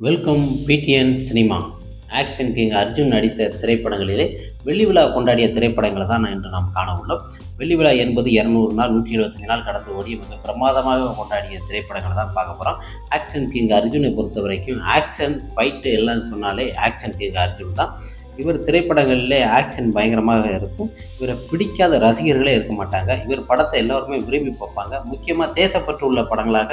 Welcome PTN cinema action king Arjun நடித்த திரைப்படங்களிலே வெள்ளி விழா கொண்டாடிய திரைப்படங்களை தான் இன்று நாம் காண உள்ளோம். வெள்ளி விழா என்பது இரநூறு நாள் நூற்றி எழுபத்தஞ்சு நாள் கடந்து ஓடி மிக பிரமாதமாக கொண்டாடிய திரைப்படங்களை தான் பார்க்க போகிறோம் ஆக்ஷன் கிங் அர்ஜுனை பொறுத்த வரைக்கும் ஆக்ஷன் ஃபைட்டு எல்லாம் சொன்னாலே ஆக்ஷன் கிங் அர்ஜுன் தான். இவர் திரைப்படங்களிலே ஆக்ஷன் பயங்கரமாக இருக்கும். இவரை பிடிக்காத ரசிகர்களே இருக்க மாட்டாங்க. இவர் படத்தை எல்லோருமே விரும்பி பார்ப்பாங்க. முக்கியமாக தேசப்பற்று உள்ள படங்களாக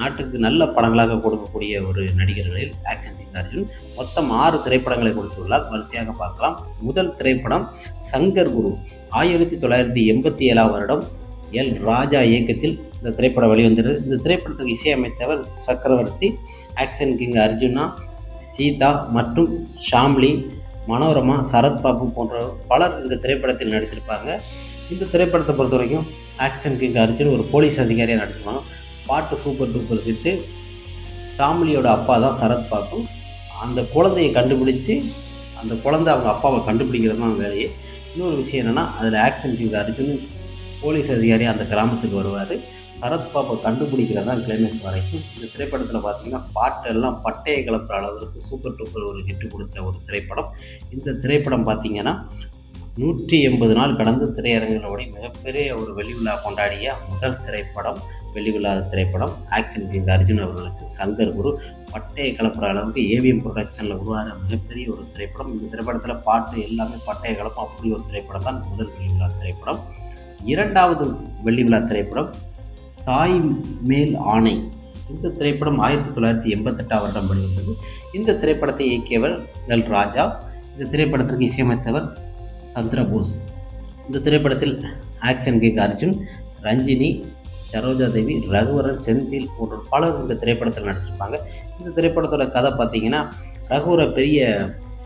நாட்டுக்கு நல்ல படங்களாக கொடுக்கக்கூடிய ஒரு நடிகர்களில் ஆக்ஷன் கிங் அர்ஜுன். மொத்தம் ஆறு திரைப்படங்களை கொடுத்துள்ளார். வரிசையாக பார்க்கலாம். முதல் திரைப்படம் சங்கர் குரு. ஆயிரத்தி தொள்ளாயிரத்தி எண்பத்தி ஏழாம் வருடம் எல் ராஜா இயக்கத்தில் இந்த திரைப்படம் வெளிவந்தது. இந்த திரைப்படத்துக்கு இசையமைத்தவர் சக்கரவர்த்தி ஆக்ஷன் கிங் அர்ஜுனா சீதா மற்றும் ஷாம்லி. மனோரமா சரத்பாபு போன்ற பலர் இந்த திரைப்படத்தில் நடித்திருப்பாங்க. இந்த திரைப்படத்தை பொறுத்த வரைக்கும் ஆக்ஷன் கிங் அர்ஜுன் ஒரு போலீஸ் அதிகாரியாக நடிச்சிருப்பாங்க. பாட்டு சூப்பர் டூப்பர் ஹிட்டு சாமிலியோட அப்பா தான் சரத் பாபு. அந்த குழந்தையை கண்டுபிடிச்சி அந்த குழந்தை அவங்க அப்பாவை கண்டுபிடிக்கிறது தான் வேலையே. இன்னொரு விஷயம் என்னென்னா அதில் ஆக்ஷன் கிங் அர்ஜுன் போலீஸ் அதிகாரி அந்த கிராமத்துக்கு வருவார். சரத்பாபை கண்டுபிடிக்கிறது தான் கிளைமேக்ஸ் வரைக்கும். இந்த திரைப்படத்தில் பார்த்தீங்கன்னா பாட்டெல்லாம் பட்டையை கிளப்புற அளவுக்கு சூப்பர் டூப்பர் ஒரு ஹிட்டு கொடுத்த ஒரு திரைப்படம். இந்த திரைப்படம் பார்த்தீங்கன்னா நூற்றி எண்பது நாள் கடந்து திரையரங்குகளோட மிகப்பெரிய ஒரு வெளி விழா கொண்டாடிய முதல் திரைப்படம் வெளி விழா திரைப்படம். ஆக்ஷன் கிங் அர்ஜுன் அவர்களுக்கு சங்கர் குரு பட்டையை கலப்புற அளவுக்கு ஏவிஎம் ப்ரொடக்ஷனில் உருவாகிற மிகப்பெரிய ஒரு திரைப்படம். இந்த திரைப்படத்தில் பாட்டு எல்லாமே பட்டையை கலப்பும் அப்படி ஒரு திரைப்படம் தான் முதல் வெளி விழா திரைப்படம். இரண்டாவது வெள்ளி விழா திரைப்படம் தாய் மேல் ஆணை. இந்த திரைப்படம் ஆயிரத்தி தொள்ளாயிரத்தி எண்பத்தெட்டாம் வருடம் வெளிவந்தது. இந்த திரைப்படத்தை இயக்கியவர் எல் ராஜா இந்த திரைப்படத்திற்கு இசையமைத்தவர் சந்திரபோஸ். இந்த திரைப்படத்தில் ஆக்ஷன் கிங் அர்ஜுன் ரஞ்சினி சரோஜா தேவி ரகுவரன் செந்தில் போன்ற பலர் இந்த திரைப்படத்தில் நடிச்சிருப்பாங்க. இந்த திரைப்படத்தோட கதை பார்த்தீங்கன்னா ரகுவரன் பெரிய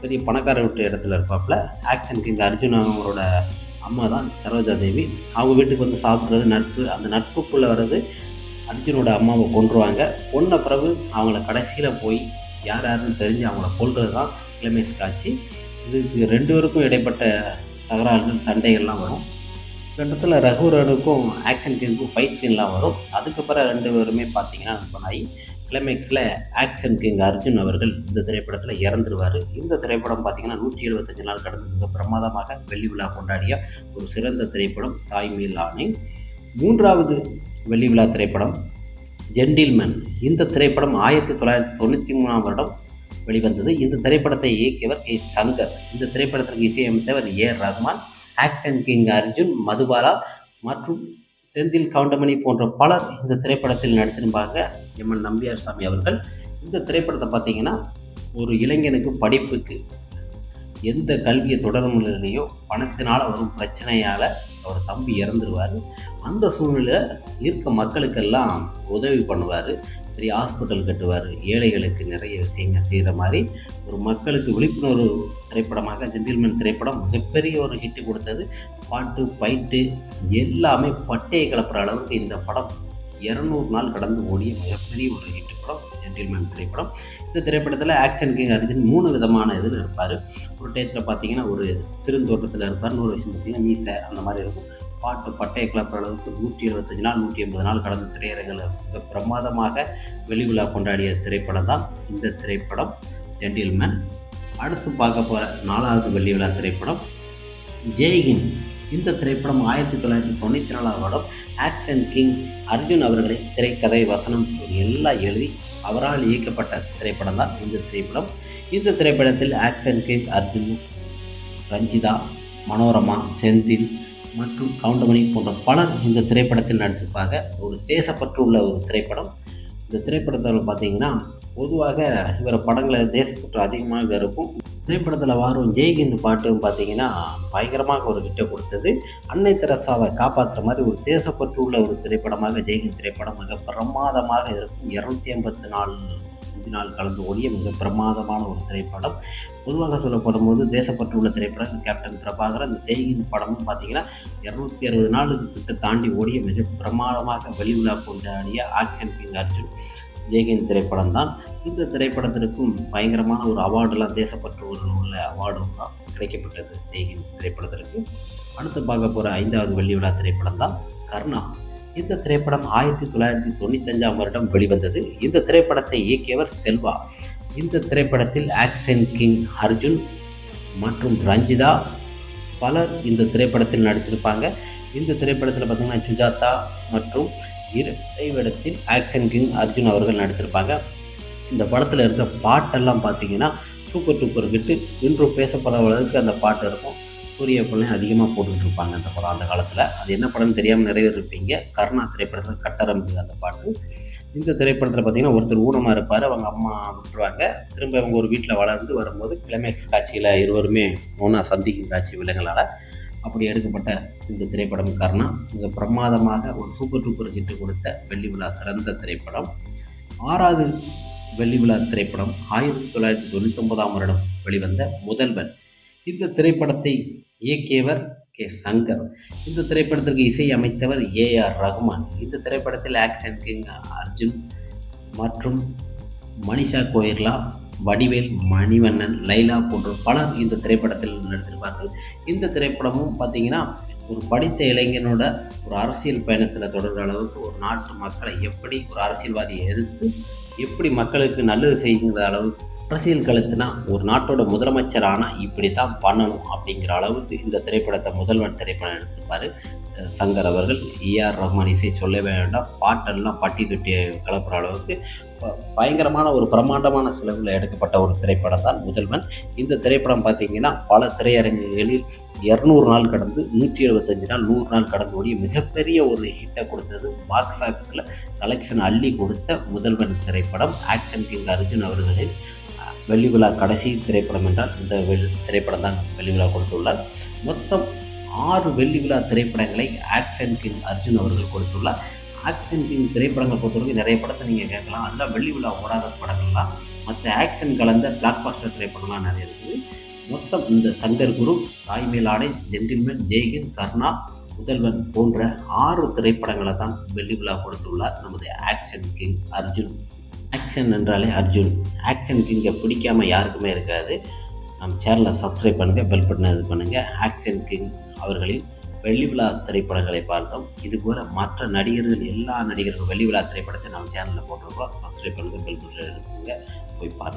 பெரிய பணக்கார வீட்டு இடத்துல இருப்பாப்புல. ஆக்ஷன் கிங் அர்ஜுன் அவங்களோட அம்மா தான் சரோஜா தேவி. அவங்க வீட்டுக்கு வந்து சாப்பிட்றது நட்பு. அந்த நட்புக்குள்ளே வர்றது அர்ஜுனோட அம்மாவை கொன்றுவாங்க. கொன்ன பிறகு அவங்கள கடைசியில் போய் யார் யாருன்னு தெரிஞ்சு அவங்கள கொள்வது தான் கிளமேஸ் காட்சி. இதுக்கு ரெண்டு பேருக்கும் இடைப்பட்ட தகராறுகள் சண்டைகள்லாம் வரும். இடத்துல ரகுவரனுக்கும் ஆக்ஷன் கிங்குக்கும் ஃபைட் சீன்லாம் வரும். அதுக்கப்புறம் ரெண்டு பேருமே பார்த்தீங்கன்னா நண்பனாகி கிளைமேக்ஸில் ஆக்ஷன் கிங் அர்ஜுன் அவர்கள் இந்த திரைப்படத்தில் இறந்துருவார். இந்த திரைப்படம் பார்த்தீங்கன்னா நூற்றி எழுபத்தஞ்சு நாள் கடந்ததுக்கு பிரமாதமாக வெள்ளி விழா கொண்டாடிய ஒரு சிறந்த திரைப்படம் தாய்மேல் ஆணை. மூன்றாவது வெள்ளி விழா திரைப்படம் ஜென்டில்மேன் இந்த திரைப்படம் ஆயிரத்தி தொள்ளாயிரத்தி தொண்ணூற்றி மூணாம் வருடம் வெளிவந்தது. இந்த திரைப்படத்தை இயக்கியவர் கே. சங்கர் இந்த திரைப்படத்திற்கு இசையமைத்தவர் A. Rahman action king Arjun Madhubala மற்றும் செந்தில் கவுண்டமணி போன்ற பலர் இந்த திரைப்படத்தில் நடித்திருப்பாங்க. எம்என் நம்பியார் சாமி அவர்கள். இந்த திரைப்படத்தை பார்த்தீங்கன்னா ஒரு இளைஞனுக்கு படிப்புக்கு எந்த கல்வியை தொடரும் நிலையிலையோ பணத்தினால் வரும் பிரச்சனையால் அவர் தம்பி இறந்துருவார். அந்த சூழ்நிலையில் இருக்க மக்களுக்கெல்லாம் உதவி பண்ணுவார். பெரிய ஹாஸ்பிட்டல் கட்டுவார். ஏழைகளுக்கு நிறைய விஷயங்கள் செய்கிற மாதிரி ஒரு மக்களுக்கு விழிப்புணர்வு திரைப்படமாக ஜென்டில்மேன் திரைப்படம் மிகப்பெரிய ஒரு ஹிட்டு கொடுத்தது. பாட்டு பைட்டு எல்லாமே பட்டையை கலப்புற அளவுக்கு இந்த படம் இரநூறு நாள் கடந்து ஓடிய மிகப்பெரிய ஒரு ஹிட் படம். ஜென்டில்மேன் திரைப்படம். இந்த திரைப்படத்தில் ஆக்ஷன் கிங் அர்ஜுன் மூணு விதமான இதில் இருப்பார். ஒரு டயத்தில் பார்த்தீங்கன்னா ஒரு சிறுந்தோட்டத்தில் இருப்பார். நூறு விஷயம் பார்த்தீங்கன்னா மீசை அந்த மாதிரி இருக்கும். பாட்டு பட்டையை கிளப்புற அளவுக்கு நூற்றி எழுபத்தஞ்சு நாள் நூற்றி எண்பது நாள் கடந்த திரையரங்கில் பிரமாதமாக வெளி விழா கொண்டாடிய திரைப்படம் தான் இந்த திரைப்படம். ஜென்டில்மேன் அடுத்து பார்க்க போகிற நாலாவது வெள்ளி விழா திரைப்படம். ஜெய்ஹிந்த். இந்த திரைப்படம் ஆயிரத்தி தொள்ளாயிரத்தி தொண்ணூற்றி நாலாவது வருடம் ஆக்ஷன் கிங் அர்ஜுன் அவர்களை திரைக்கதை வசனம் ஸ்டோரி எல்லாம் எழுதி அவரால் இயக்கப்பட்ட திரைப்படம் தான் இந்த திரைப்படம். இந்த திரைப்படத்தில் ஆக்ஷன் கிங் அர்ஜுன் ரஞ்சிதா மனோரமா செந்தில் மற்றும் கவுண்டமணி போன்ற பலர் இந்த திரைப்படத்தில் நடித்திருப்பாங்க. ஒரு தேசப்பற்று உள்ள ஒரு திரைப்படம். இந்த திரைப்படத்தில் பார்த்தீங்கன்னா பொதுவாக இவர படங்களை தேசப்பற்று அதிகமாக இருக்கும். திரைப்படத்தில் வரும் ஜெய்கிந்த் பாட்டும் பார்த்தீங்கன்னா பயங்கரமாக ஒரு கிட்ட கொடுத்தது. அன்னை தெரசாவை காப்பாற்றுற மாதிரி ஒரு தேசப்பற்று உள்ள ஒரு திரைப்படமாக ஜெய்கிந்த் திரைப்படம் மிக பிரமாதமாக இருக்கும். இரநூத்தி ஐம்பத்தி நாலு அஞ்சு நாள் கலந்து ஓடிய மிக பிரமாதமான ஒரு திரைப்படம். பொதுவாக சொல்லப்படும் போது தேசப்பற்று உள்ள திரைப்படம் கேப்டன் பிரபாகர் அந்த ஜெய்கிந்த் படமும் பார்த்தீங்கன்னா இரநூத்தி அறுபது நாளுக்கு கிட்ட தாண்டி ஓடிய மிக பிரமாதமாக வெளிவிழா கொண்டாடிய ஆக்ஷன் கிங் அர்ஜுன் ஜெய்கிந்த் திரைப்படம் தான் இந்த திரைப்படத்திற்கும் பயங்கரமான ஒரு அவார்டெல்லாம் தேசப்பற்று ஒரு உள்ள அவார்டும் கிடைக்கப்பட்டது செய்கின் திரைப்படத்திற்கு. அடுத்து பார்க்க போகிற ஐந்தாவது வெள்ளி விழா திரைப்படம் தான் கர்ணா. இந்த திரைப்படம் ஆயிரத்தி தொள்ளாயிரத்தி தொண்ணூத்தஞ்சாம் வருடம் வெளிவந்தது. இந்த திரைப்படத்தை இயக்கியவர் செல்வா. இந்த திரைப்படத்தில் ஆக்ஷன் கிங் அர்ஜுன் மற்றும் ரஞ்சிதா பலர் இந்த திரைப்படத்தில் நடிச்சிருப்பாங்க இந்த திரைப்படத்தில் பார்த்திங்கன்னா சுஜாதா மற்றும் இரட்டை வேடத்தில் ஆக்ஷன் கிங் அர்ஜுன் அவர்கள் நடித்திருப்பாங்க. இந்த படத்தில் இருக்க பாட்டெல்லாம் பார்த்தீங்கன்னா சூப்பர் டூப்பர் கிட்டு இன்றும் பேசப்படுற அளவுக்கு அந்த பாட்டு இருக்கும். சூரிய பிள்ளை அதிகமாக போட்டுக்கிட்டு இருப்பாங்க அந்த படம் அந்த காலத்தில். அது என்ன படம்னு தெரியாமல் நிறைய பேர் இருப்பீங்க கருணா திரைப்படத்தில் கட்டரம்பு அந்த பாட்டு. இந்த திரைப்படத்தில் பார்த்தீங்கன்னா ஒருத்தர் ஊனமாக இருப்பார். அவங்க அம்மா விட்டுருவாங்க. திரும்ப அவங்க ஒரு வீட்டில் வளர்ந்து வரும்போது கிளைமேக்ஸ் காட்சியில் இருவருமே ஒன்றா சந்திக்கும் காட்சி விலங்குகளால் அப்படி எடுக்கப்பட்ட இந்த திரைப்படம் கர்ணா. மிக பிரமாதமாக ஒரு சூப்பர் டூப்பர் ஹிட்டு கொடுத்த வெள்ளி விழா சிறந்த திரைப்படம். ஆறாவது வெள்ளி விழா திரைப்படம் ஆயிரத்தி தொள்ளாயிரத்தி ஒன்பதாம் வருடம் வெளிவந்த முதல்வன். இந்த திரைப்படத்தை இயக்கியவர் கே. சங்கர். இந்த திரைப்படத்திற்கு இசை அமைத்தவர் ஏ. ஆர். ரகுமான். இந்த திரைப்படத்தில் ஆக்ஷன் கிங் அர்ஜுன் மற்றும் மனிஷா கோயர்லா வடிவேல் மணிவண்ணன் லைலா போன்ற பலர் இந்த திரைப்படத்தில் நடித்திருப்பார்கள். இந்த திரைப்படமும் பார்த்தீங்கன்னா ஒரு படித்த இளைஞனோட ஒரு அரசியல் பயணத்தில் தொடர்கிற அளவுக்கு ஒரு நாட்டு மக்களை எப்படி ஒரு அரசியல்வாதியை எதிர்த்து எப்படி மக்களுக்கு நல்லது செய்கிற அளவுக்கு அரசியல் கழுத்துனா ஒரு நாட்டோட முதலமைச்சர் ஆனால் இப்படி தான் பண்ணணும் அப்படிங்கிற அளவுக்கு இந்த திரைப்படத்தை முதல்வர் திரைப்படம் எடுத்திருப்பார். சங்கர் அவர்கள் ஏஆர் ரஹ்மான் இசை சொல்ல வேண்டாம் பாட்டெல்லாம் பட்டி தொட்டியை கலப்புற அளவுக்கு பயங்கரமான ஒரு பிரம்மாண்டமான செலவில் எடுக்கப்பட்ட ஒரு திரைப்படம் தான் முதல்வன். இந்த திரைப்படம் பார்த்தீங்கன்னா பல திரையரங்குகளில் இரநூறு நாள் கடந்து நூற்றி எழுபத்தஞ்சு நாள் நூறு நாள் கடந்து ஓடி மிகப்பெரிய ஒரு ஹிட்டை கொடுத்தது பாக்ஸ் ஆஃபீஸில் கலெக்ஷன் அள்ளி கொடுத்த முதல்வன் திரைப்படம். ஆக்ஷன் கிங் அர்ஜுன் அவர்களின் வெள்ளி விழா கடைசி திரைப்படம் என்றால் இந்த வெள் திரைப்படம் தான் வெள்ளி விழா கொடுத்துள்ளார். மொத்தம் ஆறு வெள்ளி விழா திரைப்படங்களை ஆக்ஷன் கிங் அர்ஜுன் அவர்கள் கொடுத்துள்ளார். ஆக்ஷன் கிங் திரைப்படங்களை பொறுத்தவரைக்கும் நிறைய படத்தை நீங்கள் கேட்கலாம். அதில் வெள்ளி விழா ஓடாத படங்கள்லாம். மற்ற ஆக்ஷன் கலந்த பிளாக் பாஸ்டர் திரைப்படம்லாம் நிறைய இருக்குது. மொத்தம் இந்த சங்கர் குரு தாய்மேலாடை ஜென்டில்மேன் ஜெய்கின் கர்ணா முதல்வன் போன்ற ஆறு திரைப்படங்களை தான் வெள்ளி விழா கொடுத்துள்ளார் நமது ஆக்ஷன் கிங் அர்ஜுன். ஆக்ஷன் என்றாலே அர்ஜுன். ஆக்ஷன் கிங்கை பிடிக்காமல் யாருக்குமே இருக்காது. நம் சேனலை சப்ஸ்கிரைப் பண்ணுங்கள் பெல் பட்டனை இது பண்ணுங்கள் ஆக்ஷன் கிங் அவர்களின் வெள்ளி விழா திரைப்படங்களை பார்த்தோம். இது போல மற்ற நடிகர்கள் எல்லா நடிகர்கள் வெள்ளி விழா திரைப்படத்தை நம்ம சேனலில் போட்டிருக்கோம் சப்ஸ்கிரைப் பண்ணுங்கள் பெல் பட்டன் போய் பாருங்கள்